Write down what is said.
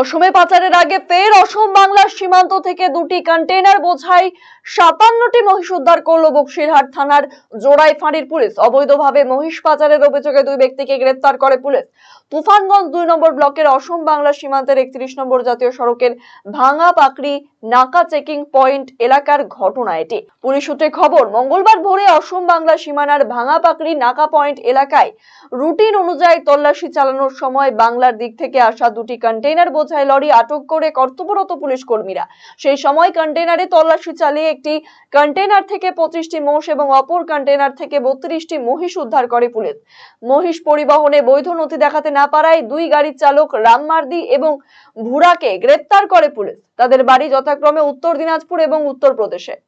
অসমে পাচারের আগে ফের অসম বাংলার সীমান্ত থেকে দুটি কন্টেইনার বোঝাই সাতান্নটি মহিষ উদ্ধার করল বক্সিরহাট থানার জোড়াই ফাঁড়ির পুলিশ। অবৈধভাবে মহিষ পাচারের অভিযোগে দুই ব্যক্তিকে গ্রেফতার করে পুলিশ। তুফানগঞ্জ দুই নম্বর ব্লকের অসম বাংলা সীমান্তের একত্রিশ নম্বর জাতীয় সড়কের ভাঙা পাকড়ি নাকা চেকিং পয়েন্ট এলাকার ঘটনা এটি। পুলিশ সূত্রে খবর, মঙ্গলবার ভোরে অসম বাংলা সীমানার ভাঙা পাকড়ি নাকা পয়েন্ট এলাকায় রুটিন অনুযায়ী তল্লাশি চালানোর সময় বাংলার দিক থেকে আসা দুটি কন্টেইনার লরি আটক করে কর্তব্যরত পুলিশ কর্মীরা। সেই সময় কন্টেনারে তল্লাশি চালিয়ে একটি কন্টেনার থেকে পঁচিশটি মোষ এবং অপর কন্টেনার থেকে বত্রিশটি মহিষ উদ্ধার করে পুলিশ। মহিষ পরিবহনে বৈধ নথি দেখাতে না পারায় দুই গাড়ির চালক রামমার্দি এবং ভুরাকে গ্রেপ্তার করে পুলিশ। তাদের বাড়ি যথাক্রমে উত্তর দিনাজপুর এবং উত্তরপ্রদেশে।